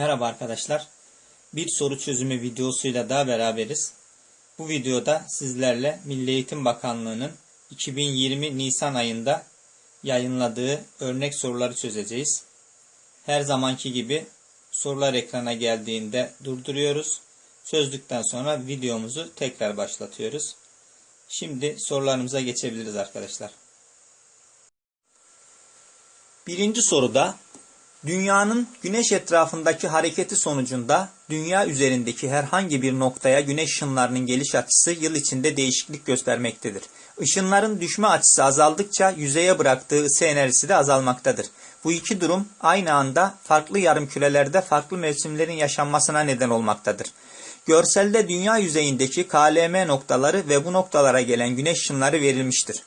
Merhaba arkadaşlar. Bir soru çözümü videosuyla daha beraberiz. Bu videoda sizlerle Milli Eğitim Bakanlığı'nın 2020 Nisan ayında yayınladığı örnek soruları çözeceğiz. Her zamanki gibi sorular ekrana geldiğinde durduruyoruz. Çözdükten sonra videomuzu tekrar başlatıyoruz. Şimdi sorularımıza geçebiliriz arkadaşlar. Birinci soruda Dünyanın güneş etrafındaki hareketi sonucunda dünya üzerindeki herhangi bir noktaya güneş ışınlarının geliş açısı yıl içinde değişiklik göstermektedir. Işınların düşme açısı azaldıkça yüzeye bıraktığı ısı enerjisi de azalmaktadır. Bu iki durum aynı anda farklı yarımkürelerde farklı mevsimlerin yaşanmasına neden olmaktadır. Görselde dünya yüzeyindeki KLM noktaları ve bu noktalara gelen güneş ışınları verilmiştir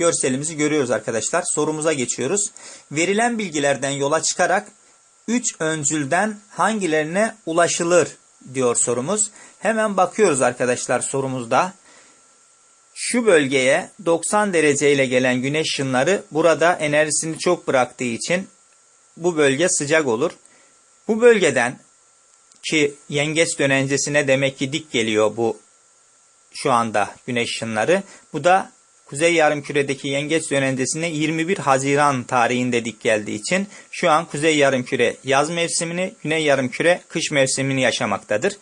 görselimizi görüyoruz arkadaşlar. Sorumuza geçiyoruz. Verilen bilgilerden yola çıkarak 3 öncülden hangilerine ulaşılır diyor sorumuz. Hemen bakıyoruz arkadaşlar sorumuzda. Şu bölgeye 90 derece ile gelen güneş ışınları burada enerjisini çok bıraktığı için bu bölge sıcak olur. Bu bölgeden ki yengeç dönencesine demek ki dik geliyor bu şu anda güneş ışınları. Bu da Kuzey Yarımküre'deki yengeç dönencesine 21 Haziran tarihinde dik geldiği için şu an Kuzey Yarımküre yaz mevsimini, Güney Yarımküre kış mevsimini yaşamaktadır.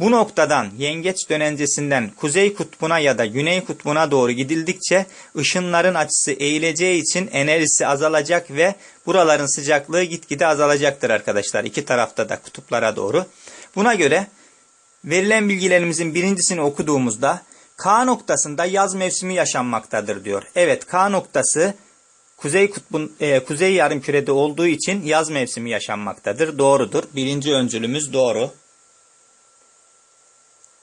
Bu noktadan yengeç dönencesinden kuzey kutbuna ya da güney kutbuna doğru gidildikçe ışınların açısı eğileceği için enerjisi azalacak ve buraların sıcaklığı gitgide azalacaktır arkadaşlar. iki tarafta da kutuplara doğru. Buna göre verilen bilgilerimizin birincisini okuduğumuzda K noktasında yaz mevsimi yaşanmaktadır diyor. Evet K noktası Kuzey kutbun e, kuzey yarımkürede olduğu için yaz mevsimi yaşanmaktadır. Doğrudur. Birinci öncülümüz doğru.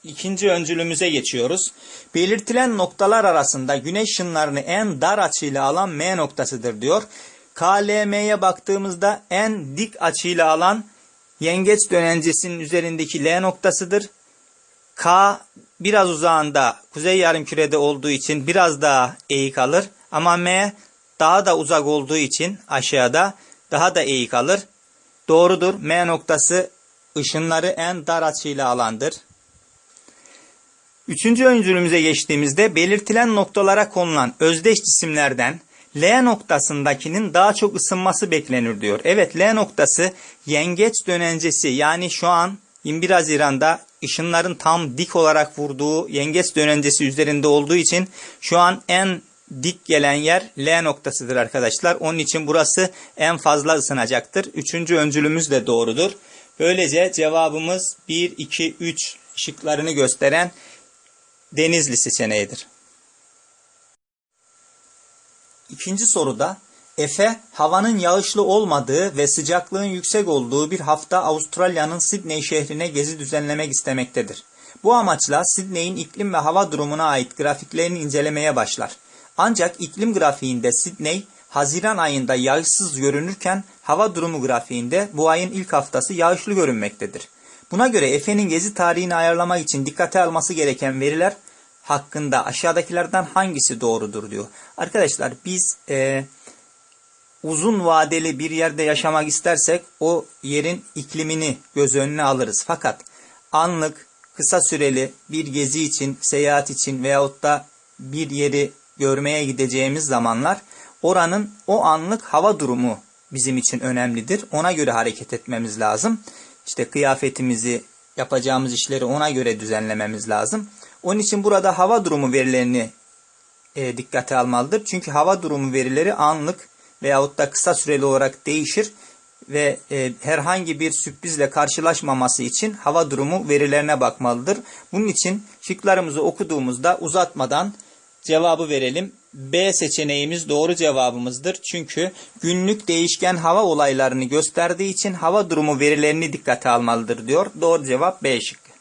İkinci öncülümüze geçiyoruz. Belirtilen noktalar arasında güneş ışınlarını en dar açıyla alan M noktasıdır diyor. KLM'ye baktığımızda en dik açıyla alan yengeç dönencesinin üzerindeki L noktasıdır. K biraz uzağında kuzey yarımkürede olduğu için biraz daha eğik alır. Ama M daha da uzak olduğu için aşağıda daha da eğik alır. Doğrudur. M noktası ışınları en dar açıyla alandır. Üçüncü öncülümüze geçtiğimizde belirtilen noktalara konulan özdeş cisimlerden L noktasındakinin daha çok ısınması beklenir diyor. Evet L noktası yengeç dönencesi yani şu an 21 Haziran'da ışınların tam dik olarak vurduğu yengeç dönencesi üzerinde olduğu için şu an en dik gelen yer L noktasıdır arkadaşlar. Onun için burası en fazla ısınacaktır. Üçüncü öncülümüz de doğrudur. Böylece cevabımız 1, 2, 3 şıklarını gösteren Denizli seçeneğidir. İkinci soruda Efe, havanın yağışlı olmadığı ve sıcaklığın yüksek olduğu bir hafta Avustralya'nın Sydney şehrine gezi düzenlemek istemektedir. Bu amaçla Sydney'in iklim ve hava durumuna ait grafiklerini incelemeye başlar. Ancak iklim grafiğinde Sydney, Haziran ayında yağışsız görünürken hava durumu grafiğinde bu ayın ilk haftası yağışlı görünmektedir. Buna göre Efe'nin gezi tarihini ayarlamak için dikkate alması gereken veriler hakkında aşağıdakilerden hangisi doğrudur diyor. Arkadaşlar biz e, uzun vadeli bir yerde yaşamak istersek o yerin iklimini göz önüne alırız. Fakat anlık, kısa süreli bir gezi için, seyahat için veyahut da bir yeri görmeye gideceğimiz zamanlar oranın o anlık hava durumu bizim için önemlidir. Ona göre hareket etmemiz lazım. İşte kıyafetimizi, yapacağımız işleri ona göre düzenlememiz lazım. Onun için burada hava durumu verilerini e, dikkate almalıdır. Çünkü hava durumu verileri anlık veyahut da kısa süreli olarak değişir ve e, herhangi bir sürprizle karşılaşmaması için hava durumu verilerine bakmalıdır. Bunun için şıklarımızı okuduğumuzda uzatmadan cevabı verelim. B seçeneğimiz doğru cevabımızdır. Çünkü günlük değişken hava olaylarını gösterdiği için hava durumu verilerini dikkate almalıdır diyor. Doğru cevap B şıkkı.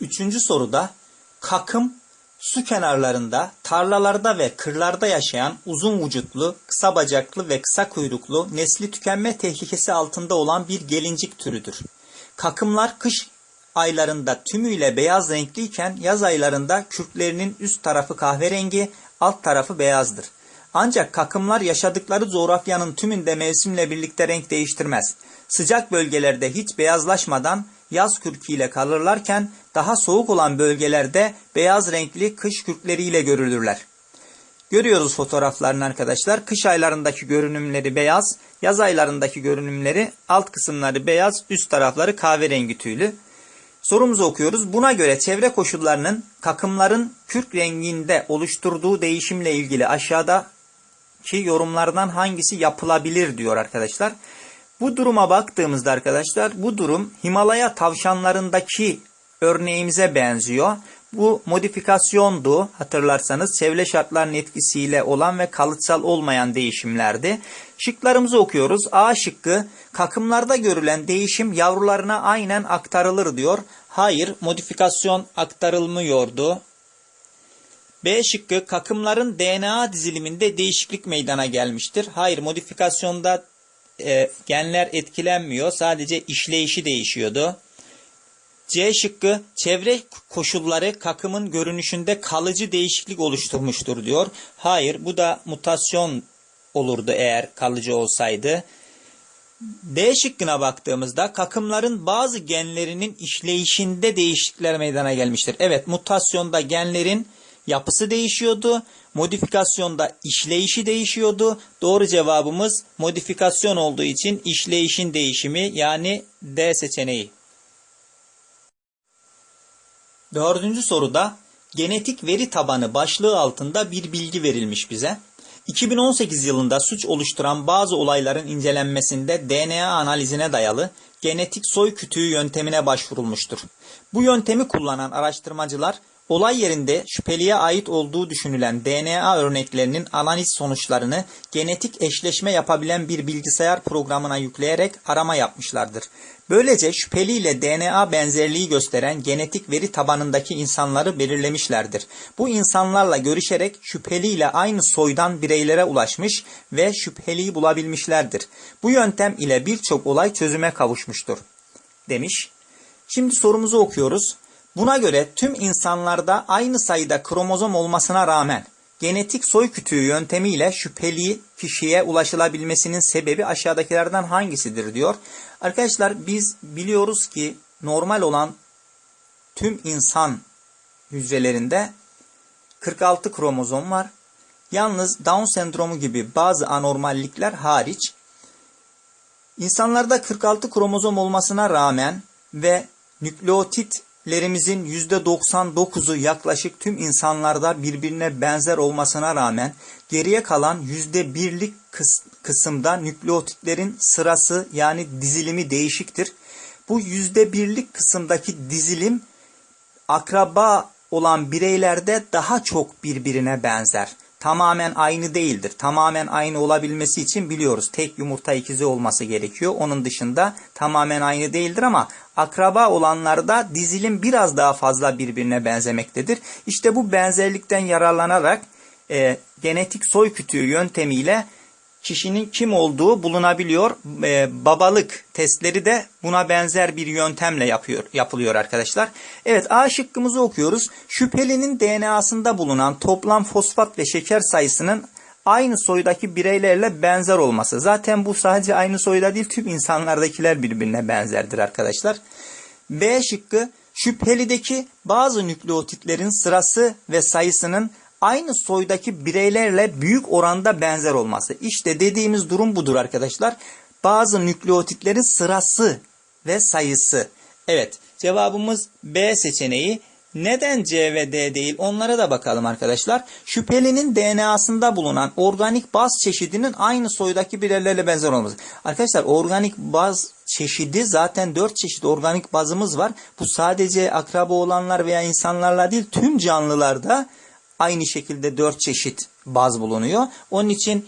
Üçüncü soruda kakım Su kenarlarında, tarlalarda ve kırlarda yaşayan uzun vücutlu, kısa bacaklı ve kısa kuyruklu, nesli tükenme tehlikesi altında olan bir gelincik türüdür. Kakımlar kış aylarında tümüyle beyaz renkliyken yaz aylarında kürklerinin üst tarafı kahverengi, alt tarafı beyazdır. Ancak kakımlar yaşadıkları coğrafyanın tümünde mevsimle birlikte renk değiştirmez. Sıcak bölgelerde hiç beyazlaşmadan yaz kürküyle kalırlarken daha soğuk olan bölgelerde beyaz renkli kış kürkleriyle görülürler. Görüyoruz fotoğraflarını arkadaşlar. Kış aylarındaki görünümleri beyaz, yaz aylarındaki görünümleri alt kısımları beyaz, üst tarafları kahverengi tüylü. Sorumuzu okuyoruz. Buna göre çevre koşullarının kakımların kürk renginde oluşturduğu değişimle ilgili aşağıdaki yorumlardan hangisi yapılabilir diyor arkadaşlar. Bu duruma baktığımızda arkadaşlar bu durum Himalaya tavşanlarındaki örneğimize benziyor. Bu modifikasyondu hatırlarsanız çevre şartlarının etkisiyle olan ve kalıtsal olmayan değişimlerdi. Şıklarımızı okuyoruz. A şıkkı kakımlarda görülen değişim yavrularına aynen aktarılır diyor. Hayır modifikasyon aktarılmıyordu. B şıkkı kakımların DNA diziliminde değişiklik meydana gelmiştir. Hayır modifikasyonda e, genler etkilenmiyor sadece işleyişi değişiyordu. C şıkkı çevre koşulları kakımın görünüşünde kalıcı değişiklik oluşturmuştur diyor. Hayır bu da mutasyon olurdu eğer kalıcı olsaydı. D şıkkına baktığımızda kakımların bazı genlerinin işleyişinde değişiklikler meydana gelmiştir. Evet mutasyonda genlerin yapısı değişiyordu. Modifikasyonda işleyişi değişiyordu. Doğru cevabımız modifikasyon olduğu için işleyişin değişimi yani D seçeneği. Dördüncü soruda genetik veri tabanı başlığı altında bir bilgi verilmiş bize. 2018 yılında suç oluşturan bazı olayların incelenmesinde DNA analizine dayalı genetik soy kütüğü yöntemine başvurulmuştur. Bu yöntemi kullanan araştırmacılar olay yerinde şüpheliye ait olduğu düşünülen DNA örneklerinin analiz sonuçlarını genetik eşleşme yapabilen bir bilgisayar programına yükleyerek arama yapmışlardır. Böylece şüpheliyle DNA benzerliği gösteren genetik veri tabanındaki insanları belirlemişlerdir. Bu insanlarla görüşerek şüpheliyle aynı soydan bireylere ulaşmış ve şüpheliyi bulabilmişlerdir. Bu yöntem ile birçok olay çözüme kavuşmuştur. Demiş. Şimdi sorumuzu okuyoruz. Buna göre tüm insanlarda aynı sayıda kromozom olmasına rağmen genetik soy kütüğü yöntemiyle şüpheli kişiye ulaşılabilmesinin sebebi aşağıdakilerden hangisidir diyor. Arkadaşlar biz biliyoruz ki normal olan tüm insan hücrelerinde 46 kromozom var. Yalnız Down sendromu gibi bazı anormallikler hariç insanlarda 46 kromozom olmasına rağmen ve nükleotitlerimizin %99'u yaklaşık tüm insanlarda birbirine benzer olmasına rağmen geriye kalan %1'lik kısımda nükleotitlerin sırası yani dizilimi değişiktir. Bu %1'lik kısımdaki dizilim akraba olan bireylerde daha çok birbirine benzer. Tamamen aynı değildir. Tamamen aynı olabilmesi için biliyoruz tek yumurta ikizi olması gerekiyor. Onun dışında tamamen aynı değildir ama akraba olanlarda dizilim biraz daha fazla birbirine benzemektedir. İşte bu benzerlikten yararlanarak e, genetik soy kütüğü yöntemiyle kişinin kim olduğu bulunabiliyor. E, babalık testleri de buna benzer bir yöntemle yapıyor, yapılıyor arkadaşlar. Evet A şıkkımızı okuyoruz. Şüphelinin DNA'sında bulunan toplam fosfat ve şeker sayısının aynı soydaki bireylerle benzer olması. Zaten bu sadece aynı soyda değil tüm insanlardakiler birbirine benzerdir arkadaşlar. B şıkkı şüphelideki bazı nükleotitlerin sırası ve sayısının aynı soydaki bireylerle büyük oranda benzer olması. İşte dediğimiz durum budur arkadaşlar. Bazı nükleotitlerin sırası ve sayısı. Evet cevabımız B seçeneği. Neden C ve D değil onlara da bakalım arkadaşlar. Şüphelinin DNA'sında bulunan organik baz çeşidinin aynı soydaki bireylerle benzer olması. Arkadaşlar organik baz çeşidi zaten 4 çeşit organik bazımız var. Bu sadece akraba olanlar veya insanlarla değil tüm canlılarda aynı şekilde 4 çeşit baz bulunuyor. Onun için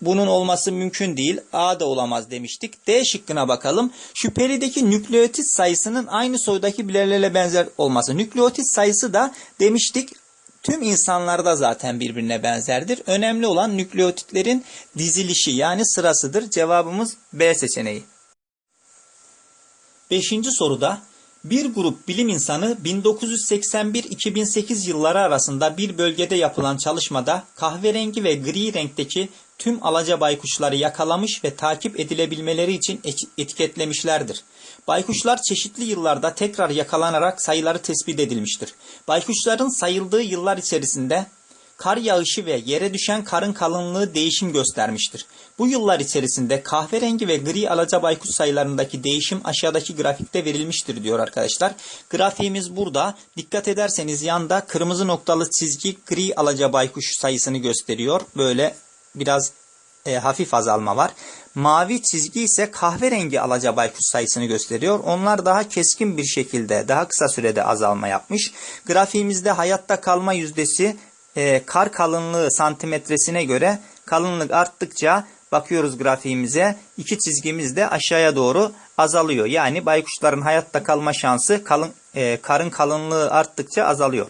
bunun olması mümkün değil. A da olamaz demiştik. D şıkkına bakalım. Şüphelideki nükleotit sayısının aynı soydaki bireylerle benzer olması. Nükleotit sayısı da demiştik tüm insanlarda zaten birbirine benzerdir. Önemli olan nükleotitlerin dizilişi yani sırasıdır. Cevabımız B seçeneği. Beşinci soruda Bir grup bilim insanı 1981-2008 yılları arasında bir bölgede yapılan çalışmada kahverengi ve gri renkteki tüm alaca baykuşları yakalamış ve takip edilebilmeleri için et- etiketlemişlerdir. Baykuşlar çeşitli yıllarda tekrar yakalanarak sayıları tespit edilmiştir. Baykuşların sayıldığı yıllar içerisinde kar yağışı ve yere düşen karın kalınlığı değişim göstermiştir. Bu yıllar içerisinde kahverengi ve gri alaca baykuş sayılarındaki değişim aşağıdaki grafikte verilmiştir diyor arkadaşlar. Grafiğimiz burada. Dikkat ederseniz yanda kırmızı noktalı çizgi gri alaca baykuş sayısını gösteriyor. Böyle biraz e, hafif azalma var. Mavi çizgi ise kahverengi alaca baykuş sayısını gösteriyor. Onlar daha keskin bir şekilde daha kısa sürede azalma yapmış. Grafiğimizde hayatta kalma yüzdesi e, kar kalınlığı santimetresine göre kalınlık arttıkça bakıyoruz grafiğimize iki çizgimiz de aşağıya doğru azalıyor. Yani baykuşların hayatta kalma şansı kalın, e, karın kalınlığı arttıkça azalıyor.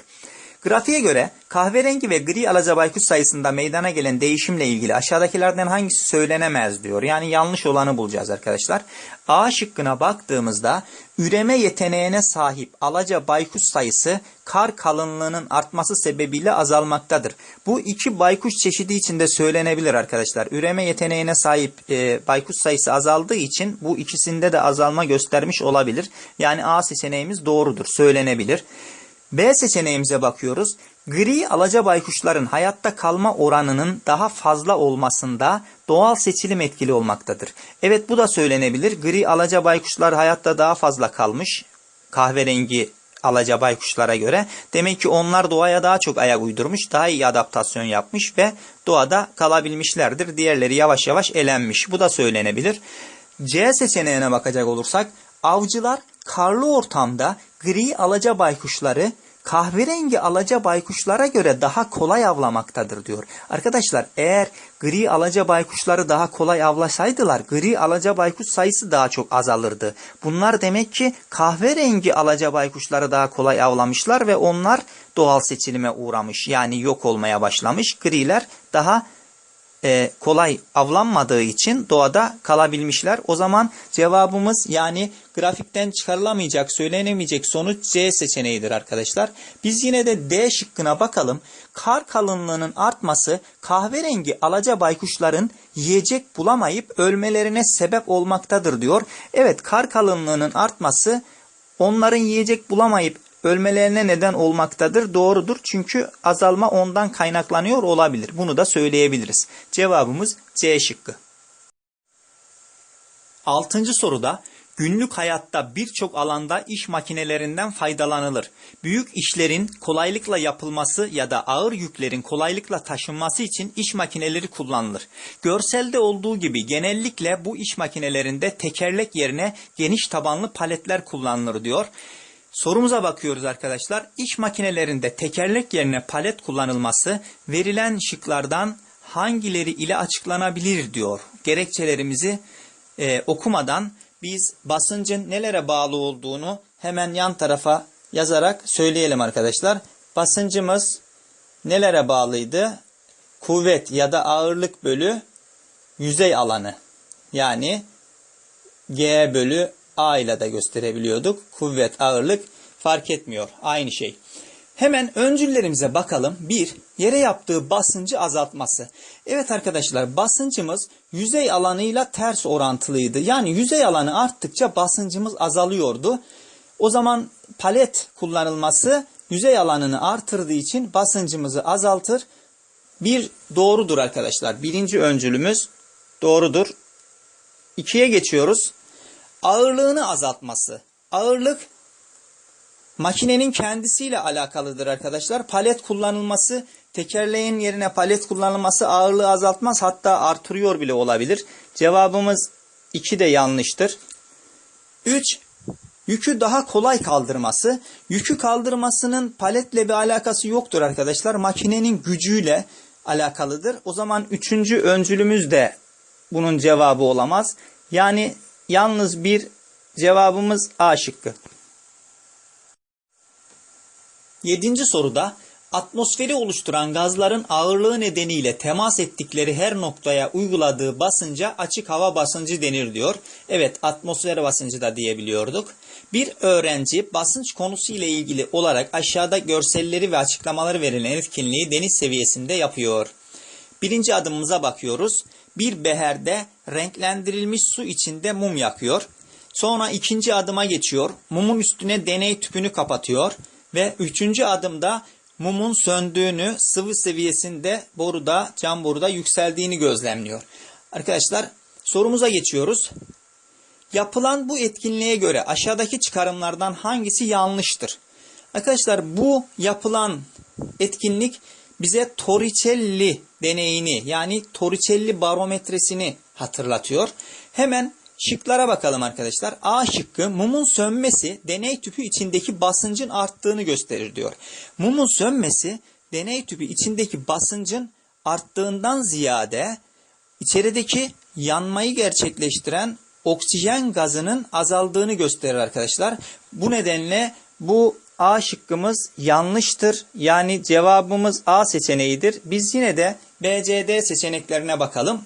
Grafiğe göre kahverengi ve gri alaca baykuş sayısında meydana gelen değişimle ilgili aşağıdakilerden hangisi söylenemez diyor. Yani yanlış olanı bulacağız arkadaşlar. A şıkkına baktığımızda üreme yeteneğine sahip alaca baykuş sayısı kar kalınlığının artması sebebiyle azalmaktadır. Bu iki baykuş çeşidi içinde söylenebilir arkadaşlar. Üreme yeteneğine sahip e, baykuş sayısı azaldığı için bu ikisinde de azalma göstermiş olabilir. Yani A seçeneğimiz doğrudur, söylenebilir. B seçeneğimize bakıyoruz. Gri alaca baykuşların hayatta kalma oranının daha fazla olmasında doğal seçilim etkili olmaktadır. Evet bu da söylenebilir. Gri alaca baykuşlar hayatta daha fazla kalmış. Kahverengi alaca baykuşlara göre. Demek ki onlar doğaya daha çok ayak uydurmuş, daha iyi adaptasyon yapmış ve doğada kalabilmişlerdir. Diğerleri yavaş yavaş elenmiş. Bu da söylenebilir. C seçeneğine bakacak olursak avcılar karlı ortamda gri alaca baykuşları kahverengi alaca baykuşlara göre daha kolay avlamaktadır diyor. Arkadaşlar eğer gri alaca baykuşları daha kolay avlasaydılar gri alaca baykuş sayısı daha çok azalırdı. Bunlar demek ki kahverengi alaca baykuşları daha kolay avlamışlar ve onlar doğal seçilime uğramış. Yani yok olmaya başlamış. Griler daha e, kolay avlanmadığı için doğada kalabilmişler. O zaman cevabımız yani grafikten çıkarılamayacak, söylenemeyecek sonuç C seçeneğidir arkadaşlar. Biz yine de D şıkkına bakalım. Kar kalınlığının artması kahverengi alaca baykuşların yiyecek bulamayıp ölmelerine sebep olmaktadır diyor. Evet kar kalınlığının artması onların yiyecek bulamayıp ölmelerine neden olmaktadır. Doğrudur çünkü azalma ondan kaynaklanıyor olabilir. Bunu da söyleyebiliriz. Cevabımız C şıkkı. Altıncı soruda günlük hayatta birçok alanda iş makinelerinden faydalanılır. Büyük işlerin kolaylıkla yapılması ya da ağır yüklerin kolaylıkla taşınması için iş makineleri kullanılır. Görselde olduğu gibi genellikle bu iş makinelerinde tekerlek yerine geniş tabanlı paletler kullanılır diyor. Sorumuza bakıyoruz arkadaşlar. İş makinelerinde tekerlek yerine palet kullanılması verilen şıklardan hangileri ile açıklanabilir diyor. Gerekçelerimizi e, okumadan biz basıncın nelere bağlı olduğunu hemen yan tarafa yazarak söyleyelim arkadaşlar. Basıncımız nelere bağlıydı? Kuvvet ya da ağırlık bölü yüzey alanı. Yani G bölü A ile de gösterebiliyorduk. Kuvvet, ağırlık fark etmiyor. Aynı şey. Hemen öncüllerimize bakalım. 1. Yere yaptığı basıncı azaltması. Evet arkadaşlar basıncımız yüzey alanıyla ters orantılıydı. Yani yüzey alanı arttıkça basıncımız azalıyordu. O zaman palet kullanılması yüzey alanını artırdığı için basıncımızı azaltır. Bir doğrudur arkadaşlar. Birinci öncülümüz doğrudur. İkiye geçiyoruz ağırlığını azaltması. Ağırlık makinenin kendisiyle alakalıdır arkadaşlar. Palet kullanılması, tekerleğin yerine palet kullanılması ağırlığı azaltmaz hatta artırıyor bile olabilir. Cevabımız 2 de yanlıştır. 3. Yükü daha kolay kaldırması. Yükü kaldırmasının paletle bir alakası yoktur arkadaşlar. Makinenin gücüyle alakalıdır. O zaman üçüncü öncülümüz de bunun cevabı olamaz. Yani Yalnız bir cevabımız A şıkkı. Yedinci soruda Atmosferi oluşturan gazların ağırlığı nedeniyle temas ettikleri her noktaya uyguladığı basınca açık hava basıncı denir diyor. Evet atmosfer basıncı da diyebiliyorduk. Bir öğrenci basınç konusu ile ilgili olarak aşağıda görselleri ve açıklamaları verilen etkinliği deniz seviyesinde yapıyor. Birinci adımımıza bakıyoruz. Bir beherde renklendirilmiş su içinde mum yakıyor. Sonra ikinci adıma geçiyor. Mumun üstüne deney tüpünü kapatıyor. Ve üçüncü adımda mumun söndüğünü sıvı seviyesinde boruda, cam boruda yükseldiğini gözlemliyor. Arkadaşlar sorumuza geçiyoruz. Yapılan bu etkinliğe göre aşağıdaki çıkarımlardan hangisi yanlıştır? Arkadaşlar bu yapılan etkinlik bize Torricelli deneyini yani Torricelli barometresini hatırlatıyor. Hemen şıklara bakalım arkadaşlar. A şıkkı mumun sönmesi deney tüpü içindeki basıncın arttığını gösterir diyor. Mumun sönmesi deney tüpü içindeki basıncın arttığından ziyade içerideki yanmayı gerçekleştiren oksijen gazının azaldığını gösterir arkadaşlar. Bu nedenle bu A şıkkımız yanlıştır. Yani cevabımız A seçeneğidir. Biz yine de B, C, D seçeneklerine bakalım.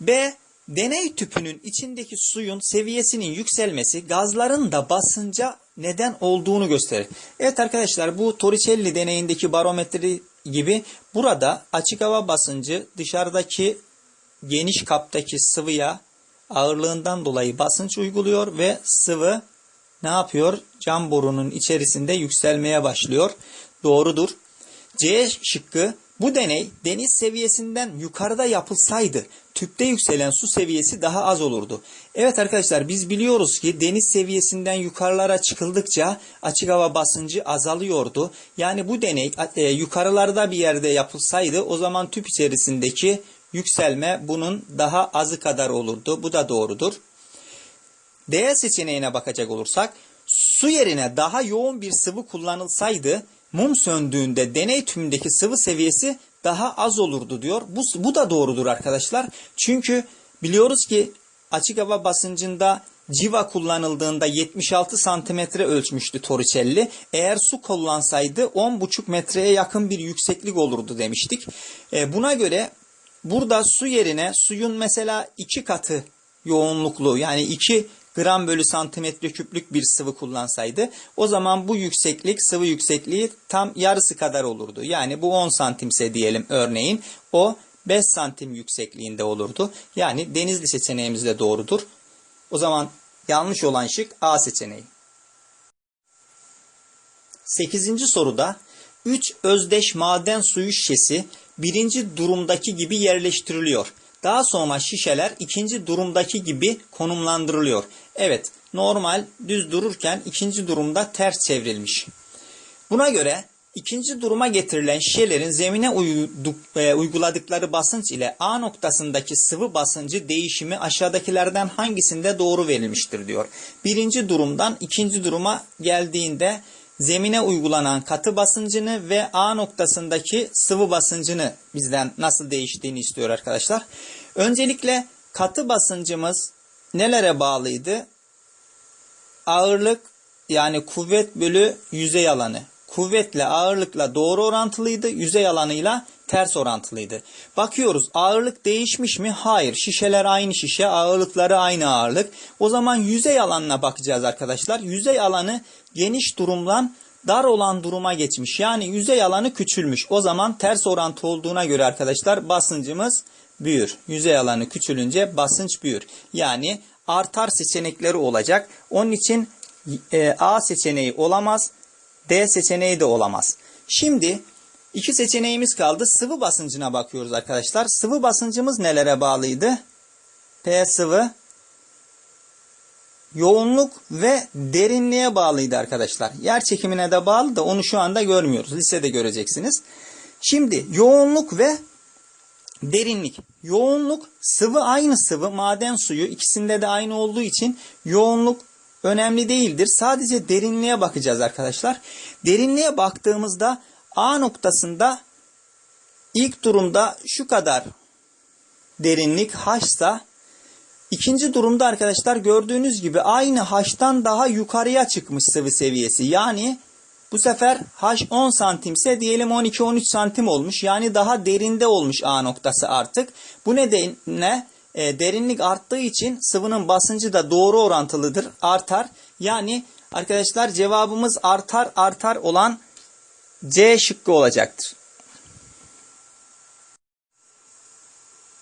B. Deney tüpünün içindeki suyun seviyesinin yükselmesi gazların da basınca neden olduğunu gösterir. Evet arkadaşlar bu Torricelli deneyindeki barometre gibi burada açık hava basıncı dışarıdaki geniş kaptaki sıvıya ağırlığından dolayı basınç uyguluyor ve sıvı ne yapıyor? Cam borunun içerisinde yükselmeye başlıyor. Doğrudur. C şıkkı bu deney deniz seviyesinden yukarıda yapılsaydı tüpte yükselen su seviyesi daha az olurdu. Evet arkadaşlar biz biliyoruz ki deniz seviyesinden yukarılara çıkıldıkça açık hava basıncı azalıyordu. Yani bu deney e, yukarılarda bir yerde yapılsaydı o zaman tüp içerisindeki yükselme bunun daha azı kadar olurdu. Bu da doğrudur. D seçeneğine bakacak olursak su yerine daha yoğun bir sıvı kullanılsaydı mum söndüğünde deney tümündeki sıvı seviyesi daha az olurdu diyor. Bu, bu da doğrudur arkadaşlar. Çünkü biliyoruz ki açık hava basıncında civa kullanıldığında 76 santimetre ölçmüştü Torricelli. Eğer su kullansaydı 10,5 metreye yakın bir yükseklik olurdu demiştik. E, buna göre burada su yerine suyun mesela iki katı yoğunluklu yani 2 gram bölü santimetre küplük bir sıvı kullansaydı o zaman bu yükseklik sıvı yüksekliği tam yarısı kadar olurdu. Yani bu 10 santimse diyelim örneğin o 5 santim yüksekliğinde olurdu. Yani denizli seçeneğimiz de doğrudur. O zaman yanlış olan şık A seçeneği. 8. soruda 3 özdeş maden suyu şişesi birinci durumdaki gibi yerleştiriliyor. Daha sonra şişeler ikinci durumdaki gibi konumlandırılıyor. Evet, normal düz dururken ikinci durumda ters çevrilmiş. Buna göre ikinci duruma getirilen şişelerin zemine uyduk, e, uyguladıkları basınç ile A noktasındaki sıvı basıncı değişimi aşağıdakilerden hangisinde doğru verilmiştir diyor. Birinci durumdan ikinci duruma geldiğinde zemine uygulanan katı basıncını ve A noktasındaki sıvı basıncını bizden nasıl değiştiğini istiyor arkadaşlar. Öncelikle katı basıncımız nelere bağlıydı? Ağırlık yani kuvvet bölü yüzey alanı. Kuvvetle ağırlıkla doğru orantılıydı. Yüzey alanıyla ters orantılıydı. Bakıyoruz ağırlık değişmiş mi? Hayır. Şişeler aynı şişe, ağırlıkları aynı ağırlık. O zaman yüzey alanına bakacağız arkadaşlar. Yüzey alanı geniş durumdan dar olan duruma geçmiş. Yani yüzey alanı küçülmüş. O zaman ters orantı olduğuna göre arkadaşlar basıncımız büyür. Yüzey alanı küçülünce basınç büyür. Yani artar seçenekleri olacak. Onun için e, A seçeneği olamaz. D seçeneği de olamaz. Şimdi iki seçeneğimiz kaldı. Sıvı basıncına bakıyoruz arkadaşlar. Sıvı basıncımız nelere bağlıydı? P sıvı yoğunluk ve derinliğe bağlıydı arkadaşlar. Yer çekimine de bağlı da onu şu anda görmüyoruz. Lisede göreceksiniz. Şimdi yoğunluk ve derinlik. Yoğunluk sıvı aynı sıvı maden suyu ikisinde de aynı olduğu için yoğunluk önemli değildir. Sadece derinliğe bakacağız arkadaşlar. Derinliğe baktığımızda A noktasında ilk durumda şu kadar derinlik H'sa ikinci durumda arkadaşlar gördüğünüz gibi aynı H'tan daha yukarıya çıkmış sıvı seviyesi. Yani Bu sefer H 10 santimse diyelim 12-13 santim olmuş. Yani daha derinde olmuş A noktası artık. Bu nedenle e, derinlik arttığı için sıvının basıncı da doğru orantılıdır. Artar. Yani arkadaşlar cevabımız artar artar olan C şıkkı olacaktır.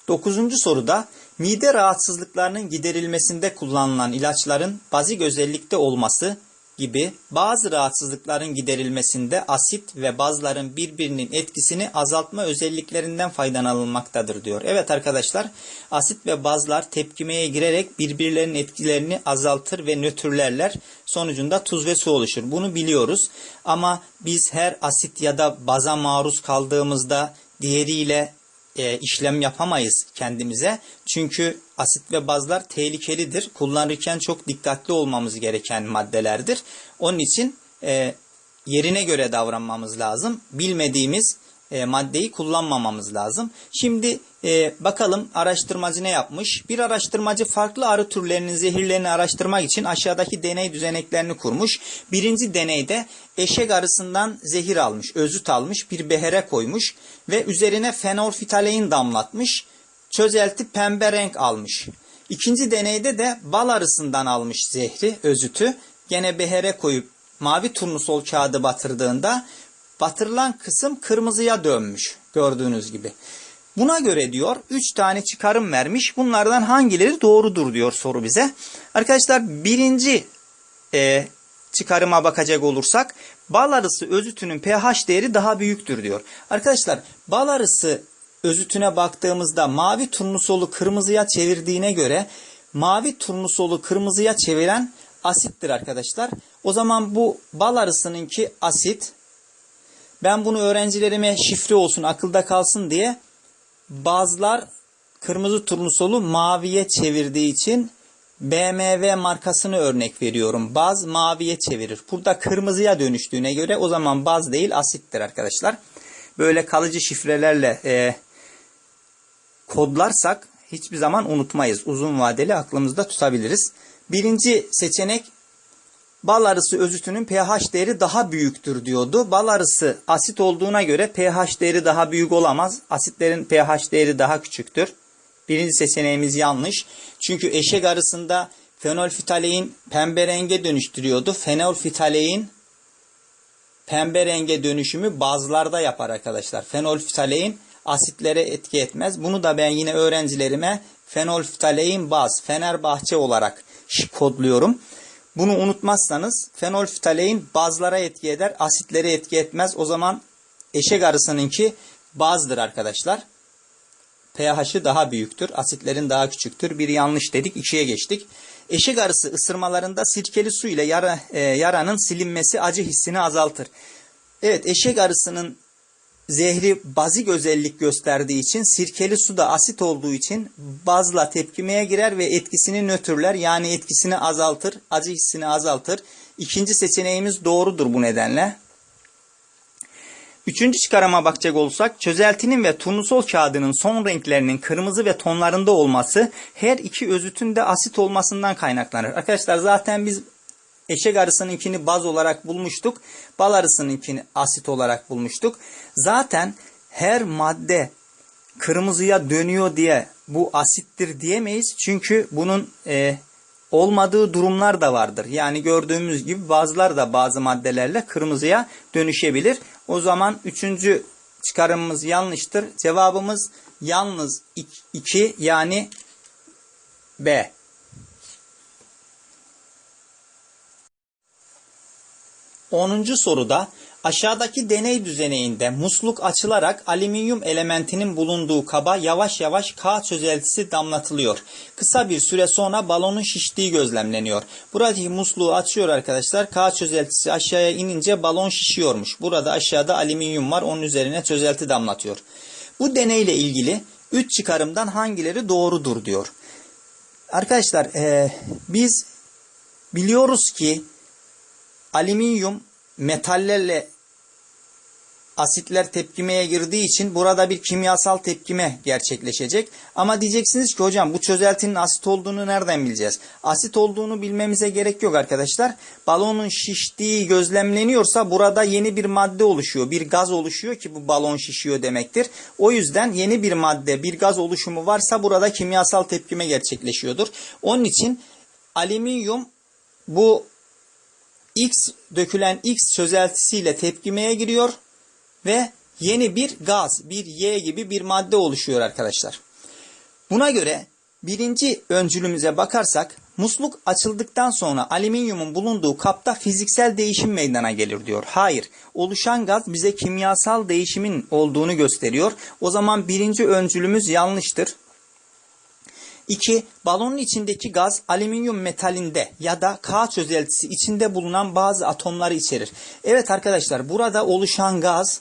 Dokuzuncu soruda mide rahatsızlıklarının giderilmesinde kullanılan ilaçların bazik özellikte olması gibi bazı rahatsızlıkların giderilmesinde asit ve bazların birbirinin etkisini azaltma özelliklerinden faydalanılmaktadır diyor. Evet arkadaşlar asit ve bazlar tepkimeye girerek birbirlerinin etkilerini azaltır ve nötrlerler. Sonucunda tuz ve su oluşur. Bunu biliyoruz ama biz her asit ya da baza maruz kaldığımızda diğeriyle e, işlem yapamayız kendimize. Çünkü asit ve bazlar tehlikelidir. Kullanırken çok dikkatli olmamız gereken maddelerdir. Onun için e, yerine göre davranmamız lazım. Bilmediğimiz e, maddeyi kullanmamamız lazım. Şimdi e, bakalım araştırmacı ne yapmış? Bir araştırmacı farklı arı türlerinin zehirlerini araştırmak için aşağıdaki deney düzeneklerini kurmuş. Birinci deneyde eşek arısından zehir almış, özüt almış, bir behere koymuş ve üzerine fenolfitalein damlatmış. Çözelti pembe renk almış. İkinci deneyde de bal arısından almış zehri, özütü. Gene behere koyup mavi turnusol kağıdı batırdığında batırılan kısım kırmızıya dönmüş gördüğünüz gibi. Buna göre diyor 3 tane çıkarım vermiş. Bunlardan hangileri doğrudur diyor soru bize. Arkadaşlar birinci e, çıkarıma bakacak olursak bal arısı özütünün pH değeri daha büyüktür diyor. Arkadaşlar bal arısı özütüne baktığımızda mavi turnusolu kırmızıya çevirdiğine göre mavi turnusolu kırmızıya çeviren asittir arkadaşlar. O zaman bu bal arısınınki asit. Ben bunu öğrencilerime şifre olsun akılda kalsın diye bazılar kırmızı turnusolu maviye çevirdiği için BMW markasını örnek veriyorum. Baz maviye çevirir. Burada kırmızıya dönüştüğüne göre o zaman baz değil asittir arkadaşlar. Böyle kalıcı şifrelerle e, kodlarsak hiçbir zaman unutmayız. Uzun vadeli aklımızda tutabiliriz. Birinci seçenek bal arısı özütünün pH değeri daha büyüktür diyordu. Bal arısı asit olduğuna göre pH değeri daha büyük olamaz. Asitlerin pH değeri daha küçüktür. Birinci seçeneğimiz yanlış. Çünkü eşek arısında fenolfitalein pembe renge dönüştürüyordu. Fenolfitalein pembe renge dönüşümü bazlarda yapar arkadaşlar. Fenolfitalein asitlere etki etmez. Bunu da ben yine öğrencilerime fenolfitalein baz, Fenerbahçe olarak kodluyorum. Bunu unutmazsanız fenolfitalein bazlara etki eder, asitlere etki etmez. O zaman eşek arısınınki bazdır arkadaşlar. pH'i daha büyüktür, asitlerin daha küçüktür. Bir yanlış dedik, ikiye geçtik. Eşek arısı ısırmalarında sirkeli su ile yara, e, yaranın silinmesi acı hissini azaltır. Evet, eşek arısının zehri bazik özellik gösterdiği için sirkeli suda asit olduğu için bazla tepkimeye girer ve etkisini nötrler yani etkisini azaltır, acı hissini azaltır. İkinci seçeneğimiz doğrudur bu nedenle. Üçüncü çıkarıma bakacak olursak çözeltinin ve turnusol kağıdının son renklerinin kırmızı ve tonlarında olması her iki özütün de asit olmasından kaynaklanır. Arkadaşlar zaten biz eşek arısınınkini baz olarak bulmuştuk. Bal arısınınkini asit olarak bulmuştuk. Zaten her madde kırmızıya dönüyor diye bu asittir diyemeyiz. Çünkü bunun e, olmadığı durumlar da vardır. Yani gördüğümüz gibi bazılar da bazı maddelerle kırmızıya dönüşebilir. O zaman üçüncü çıkarımımız yanlıştır. Cevabımız yalnız 2 yani B. 10. soruda aşağıdaki deney düzeneğinde musluk açılarak alüminyum elementinin bulunduğu kaba yavaş yavaş K çözeltisi damlatılıyor. Kısa bir süre sonra balonun şiştiği gözlemleniyor. Buradaki musluğu açıyor arkadaşlar. K çözeltisi aşağıya inince balon şişiyormuş. Burada aşağıda alüminyum var. Onun üzerine çözelti damlatıyor. Bu deneyle ilgili 3 çıkarımdan hangileri doğrudur diyor. Arkadaşlar ee, biz biliyoruz ki alüminyum metallerle asitler tepkimeye girdiği için burada bir kimyasal tepkime gerçekleşecek. Ama diyeceksiniz ki hocam bu çözeltinin asit olduğunu nereden bileceğiz? Asit olduğunu bilmemize gerek yok arkadaşlar. Balonun şiştiği gözlemleniyorsa burada yeni bir madde oluşuyor. Bir gaz oluşuyor ki bu balon şişiyor demektir. O yüzden yeni bir madde, bir gaz oluşumu varsa burada kimyasal tepkime gerçekleşiyordur. Onun için alüminyum bu X dökülen X çözeltisiyle tepkimeye giriyor ve yeni bir gaz, bir Y gibi bir madde oluşuyor arkadaşlar. Buna göre birinci öncülümüze bakarsak musluk açıldıktan sonra alüminyumun bulunduğu kapta fiziksel değişim meydana gelir diyor. Hayır, oluşan gaz bize kimyasal değişimin olduğunu gösteriyor. O zaman birinci öncülümüz yanlıştır. 2. Balonun içindeki gaz alüminyum metalinde ya da K çözeltisi içinde bulunan bazı atomları içerir. Evet arkadaşlar burada oluşan gaz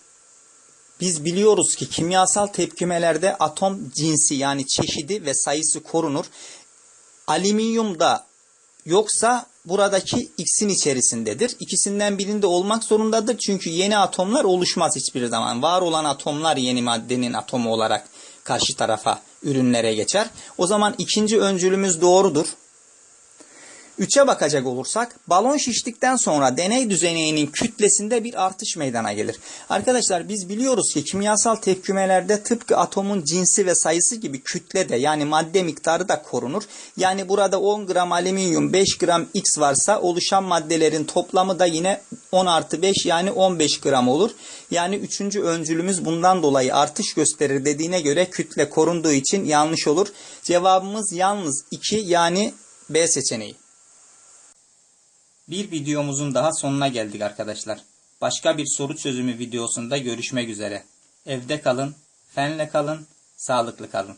biz biliyoruz ki kimyasal tepkimelerde atom cinsi yani çeşidi ve sayısı korunur. Alüminyumda yoksa buradaki X'in içerisindedir. İkisinden birinde olmak zorundadır. Çünkü yeni atomlar oluşmaz hiçbir zaman. Var olan atomlar yeni maddenin atomu olarak karşı tarafa ürünlere geçer. O zaman ikinci öncülümüz doğrudur. Üçe bakacak olursak balon şiştikten sonra deney düzeneyinin kütlesinde bir artış meydana gelir. Arkadaşlar biz biliyoruz ki kimyasal tepkimelerde tıpkı atomun cinsi ve sayısı gibi kütle de yani madde miktarı da korunur. Yani burada 10 gram alüminyum 5 gram X varsa oluşan maddelerin toplamı da yine 10 artı 5 yani 15 gram olur. Yani üçüncü öncülümüz bundan dolayı artış gösterir dediğine göre kütle korunduğu için yanlış olur. Cevabımız yalnız 2 yani B seçeneği. Bir videomuzun daha sonuna geldik arkadaşlar. Başka bir soru çözümü videosunda görüşmek üzere. Evde kalın, fenle kalın, sağlıklı kalın.